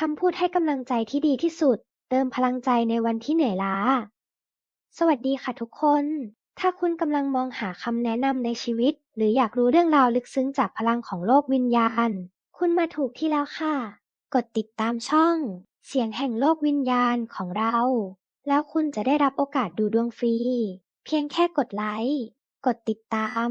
คำพูดให้กำลังใจที่ดีที่สุด เติมพลังใจในวันที่เหนื่อยล้า สวัสดีค่ะทุกคน ถ้าคุณกำลังมองหาคำแนะนำในชีวิต หรืออยากรู้เรื่องราวลึกซึ้งจากพลังของโลกวิญญาณ คุณมาถูกที่แล้วค่ะ กดติดตามช่อง เสียงแห่งโลกวิญญาณของเรา แล้วคุณจะได้รับโอกาสดูดวงฟรี เพียงแค่กดไลค์ กดติดตาม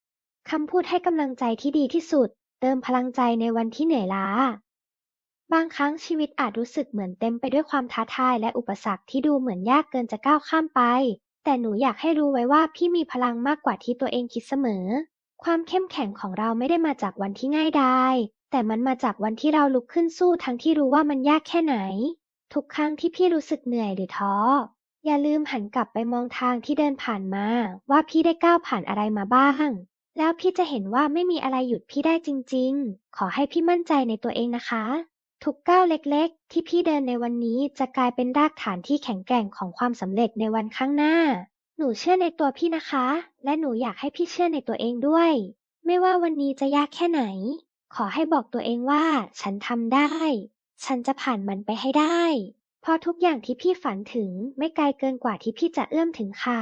คำพูดให้กำลังใจที่ดีที่สุด เติมพลังใจในวันที่เหนื่อยล้า บางครั้งชีวิตอาจรู้สึกเหมือนเต็มไปด้วยความท้าทายและอุปสรรคที่ดูเหมือนยากเกินจะก้าวข้ามไป แต่หนูอยากให้รู้ไว้ว่าพี่มีพลังมากกว่าที่ตัวเองคิดเสมอ ความเข้มแข็งของเราไม่ได้มาจากวันที่ง่ายดาย แต่มันมาจากวันที่เราลุกขึ้นสู้ทั้งที่รู้ว่ามันยากแค่ไหน ทุกครั้งที่พี่รู้สึกเหนื่อยหรือท้ออย่าลืมหันกลับไปมองทางที่เดินผ่านมา ว่าพี่ได้ก้าวผ่านอะไรมาบ้าง แล้วพี่จะเห็นว่าไม่มีอะไรหยุดพี่ได้จริง ๆ ขอให้พี่มั่นใจในตัวเองนะคะ ทุกก้าวเล็กๆ ที่พี่เดินในวันนี้จะกลายเป็นรากฐานที่แข็งแกร่งของความสำเร็จในวันข้างหน้า หนูเชื่อในตัวพี่นะคะ และหนูอยากให้พี่เชื่อในตัวเองด้วย ไม่ว่าวันนี้จะยากแค่ไหน ขอให้บอกตัวเองว่า ฉันทำได้ ฉันจะผ่านมันไปให้ได้ เพราะทุกอย่างที่พี่ฝันถึงไม่ไกลเกินกว่าที่พี่จะเอื้อมถึงค่ะ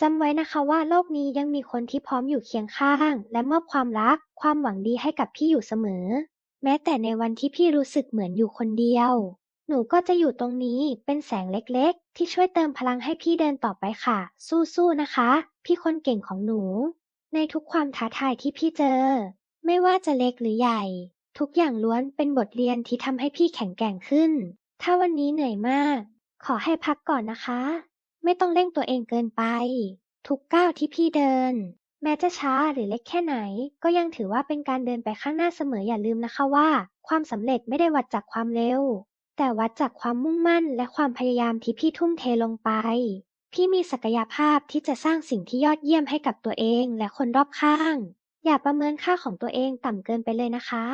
จำไว้นะคะว่าโลกนี้ยังมีคนที่พร้อมอยู่เคียงข้าง และมอบความรัก ความหวังดีให้กับพี่อยู่เสมอ แม้แต่ในวันที่พี่รู้สึกเหมือนอยู่คนเดียว หนูก็จะอยู่ตรงนี้เป็นแสงเล็กๆ ที่ช่วยเติมพลังให้พี่เดินต่อไปค่ะ สู้ๆนะคะ พี่คนเก่งของหนู ในทุกความท้าทายที่พี่เจอ ไม่ว่าจะเล็กหรือใหญ่ ทุกอย่างล้วนเป็นบทเรียนที่ทำให้พี่แข็งแกร่งขึ้น ถ้าวันนี้เหนื่อยมาก ขอให้พักก่อนนะคะ ไม่ต้องเร่งตัวเองเกินไป ทุกก้าวที่พี่เดิน แม้จะช้าหรือเล็กแค่ไหน ก็ยังถือว่าเป็นการเดินไปข้างหน้าเสมออย่าลืมนะคะว่า ความสำเร็จไม่ได้วัดจากความเร็ว แต่วัดจากความมุ่งมั่นและความพยายามที่พี่ทุ่มเทลงไป พี่มีศักยภาพที่จะสร้างสิ่งที่ยอดเยี่ยมให้กับตัวเองและคนรอบข้าง อย่าประเมินค่าของตัวเองต่ำเกินไปเลยนะคะ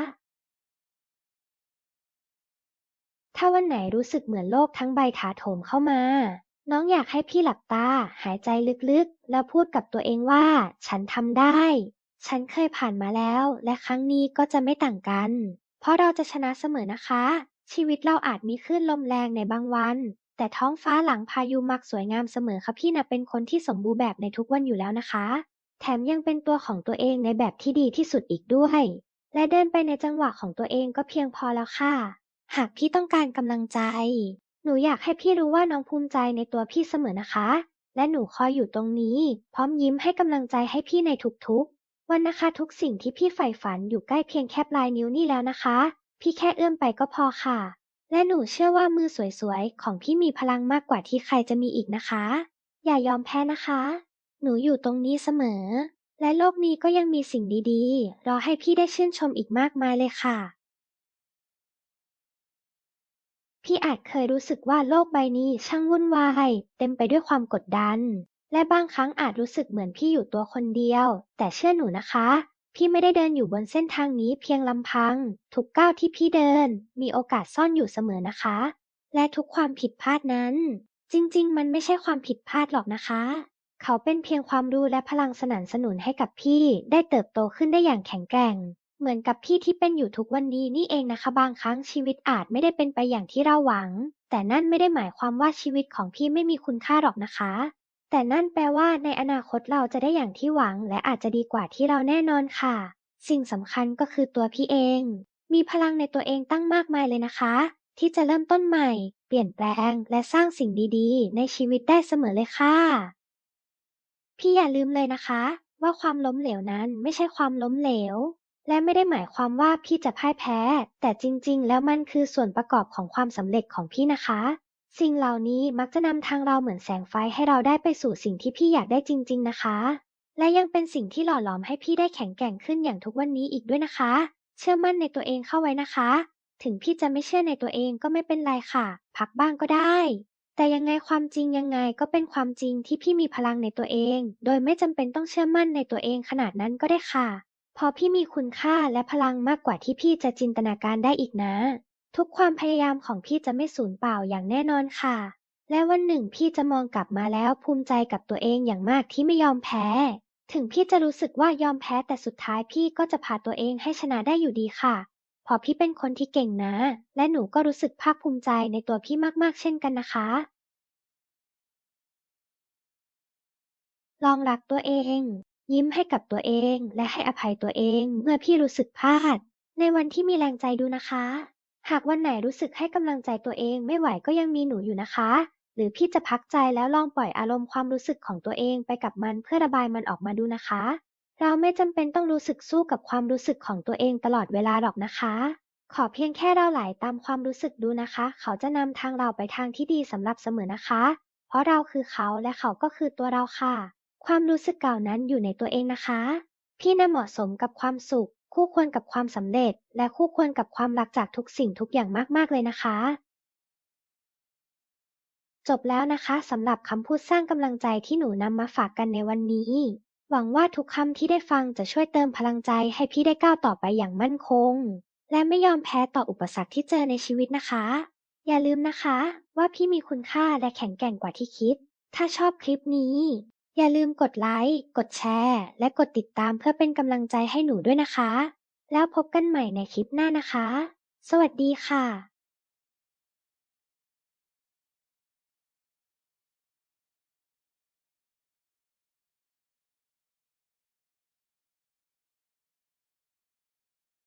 ถ้าวันไหนรู้สึกเหมือนโลกทั้งใบถาโถมเข้ามา น้องอยากให้พี่หลับตา หายใจลึกๆ แล้วพูดกับตัวเองว่า ฉันทำได้ ฉันเคยผ่านมาแล้ว และครั้งนี้ก็จะไม่ต่างกัน เพราะเราจะชนะเสมอนะคะ ชีวิตเราอาจมีคลื่นลมแรงในบางวัน แต่ท้องฟ้าหลังพายุมักสวยงามเสมอค่ะพี่นะเป็นคนที่สมบูรณ์แบบในทุกวันอยู่แล้วนะคะ แถมยังเป็นตัวของตัวเองในแบบที่ดีที่สุดอีกด้วย และเดินไปในจังหวะของตัวเองก็เพียงพอแล้วค่ะ หากพี่ต้องการกำลังใจ หนูอยากให้พี่รู้ว่าน้องภูมิใจในตัวพี่เสมอนะคะ และหนูคอยอยู่ตรงนี้ พร้อมยิ้มให้กำลังใจให้พี่ในทุกๆ วันนะคะทุกสิ่งที่พี่ใฝ่ฝันอยู่ใกล้เพียงแค่ปลายนิ้วนี่แล้วนะคะ พี่แค่เอื้อมไปก็พอค่ะ และหนูเชื่อว่ามือสวยๆ ของพี่มีพลังมากกว่าที่ใครจะมีอีกนะคะ อย่ายอมแพ้นะคะ หนูอยู่ตรงนี้เสมอ และโลกนี้ก็ยังมีสิ่งดีๆ รอให้พี่ได้ชื่นชมอีกมากมายเลยค่ะ พี่อาจเคยรู้สึกว่าโลกใบนี้ช่างวุ่นวาย เต็มไปด้วยความกดดัน และบางครั้งอาจรู้สึกเหมือนพี่อยู่ตัวคนเดียว แต่เชื่อหนูนะคะ พี่ไม่ได้เดินอยู่บนเส้นทางนี้เพียงลำพัง ทุกก้าวที่พี่เดิน มีโอกาสซ่อนอยู่เสมอนะคะ และทุกความผิดพลาดนั้น จริงๆ มันไม่ใช่ความผิดพลาดหรอกนะคะ เขาเป็นเพียงความรู้และพลังสนับสนุนให้กับพี่ได้เติบโตขึ้นได้อย่างแข็งแกร่ง เหมือนกับพี่ที่เป็นอยู่ทุกวันนี้นี่เองนะคะ บางครั้งชีวิตอาจไม่ได้เป็นไปอย่างที่เราหวัง แต่นั่นไม่ได้หมายความว่าชีวิตของพี่ไม่มีคุณค่าหรอกนะคะ แต่นั่นแปลว่าในอนาคตเราจะได้อย่างที่หวัง และอาจจะดีกว่าที่เราแน่นอนค่ะ สิ่งสำคัญก็คือตัวพี่เอง มีพลังในตัวเองตั้งมากมายเลยนะคะ ที่จะเริ่มต้นใหม่ เปลี่ยนแปลง และสร้างสิ่งดีๆ ในชีวิตได้เสมอเลยค่ะ พี่อย่าลืมเลยนะคะ ว่าความล้มเหลวนั้นไม่ใช่ความล้มเหลว และไม่ได้หมายความว่าพี่จะพ่ายแพ้ แต่จริง ๆ แล้วมันคือส่วนประกอบของความสำเร็จของพี่นะคะ สิ่งเหล่านี้มักจะนำทางเราเหมือนแสงไฟให้เราได้ไปสู่สิ่งที่พี่อยากได้จริง ๆ นะคะ และยังเป็นสิ่งที่หล่อหลอมให้พี่ได้แข็งแกร่งขึ้นอย่างทุกวันนี้อีกด้วยนะคะ เชื่อมั่นในตัวเองเข้าไว้นะคะ ถึงพี่จะไม่เชื่อในตัวเองก็ไม่เป็นไรค่ะ พักบ้างก็ได้ แต่ยังไงความจริงยังไงก็เป็นความจริงที่พี่มีพลังในตัวเอง โดยไม่จำเป็นต้องเชื่อมั่นในตัวเองขนาดนั้นก็ได้ค่ะ เพอพี่มีคุณค่าและพลังมากกว่าที่พี่จะจินตนาการได้อีกนะ ทุกความพยายามของพี่จะไม่สูญเปล่าอย่างแน่นอนค่ะ และวันหนึ่งพี่จะมองกลับมาแล้วภูมิใจกับตัวเองอย่างมากที่ไม่ยอมแพ้ ถึงพี่จะรู้สึกว่ายอมแพ้แต่สุดท้ายพี่ก็จะพาตัวเองให้ชนะได้อยู่ดีค่ะเพอพี่เป็นคนที่เก่งนะ และหนูก็รู้สึกภาคภูมิใจในตัวพี่มากๆ เช่นกันนะคะ ลองรักตัวเอง ยิ้มให้กับตัวเองและให้อภัยตัวเองเมื่อพี่รู้สึกพลาด ในวันที่มีแรงใจดูนะคะ หากวันไหนรู้สึกให้กำลังใจตัวเองไม่ไหวก็ยังมีหนูอยู่นะคะ หรือพี่จะพักใจแล้วลองปล่อยอารมณ์ความรู้สึกของตัวเองไปกับมันเพื่อระบายมันออกมาดูนะคะ เราไม่จำเป็นต้องรู้สึกสู้กับความรู้สึกของตัวเองตลอดเวลาหรอกนะคะ ขอเพียงแค่เราไหลตามความรู้สึกดูนะคะ เขาจะนำทางเราไปทางที่ดีสำหรับเสมอนะคะ เพราะเราคือเขาและเขาก็คือตัวเราค่ะ ความรู้สึกเก่านั้นอยู่ในตัวเองนะคะ พี่น่ะเหมาะสมกับความสุข คู่ควรกับความสำเร็จ และคู่ควรกับความรักจากทุกสิ่งทุกอย่างมากๆเลยนะคะ จบแล้วนะคะสำหรับคำพูดสร้างกำลังใจที่หนูนำมาฝากกันในวันนี้ หวังว่าทุกคำที่ได้ฟังจะช่วยเติมพลังใจให้พี่ได้ก้าวต่อไปอย่างมั่นคง และไม่ยอมแพ้ต่ออุปสรรคที่เจอในชีวิตนะคะ อย่าลืมนะคะ ว่าพี่มีคุณค่าและแข็งแกร่งกว่าที่คิด ถ้าชอบคลิปนี้ อย่าลืมกดไลค์ กดแชร์ และกดติดตามเพื่อเป็นกำลังใจให้หนูด้วยนะคะ แล้วพบกันใหม่ในคลิปหน้านะคะ สวัสดีค่ะ